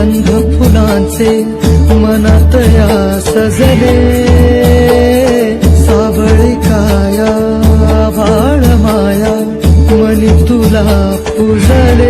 गंध फुलांचे मनात या सजले. सावळी काया बाळ माया मनी तुला पुजले.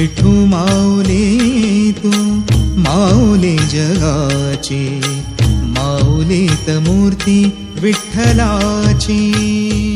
विठू माऊली तू माऊली जगाची माऊलीत मूर्ती विठ्ठलाची.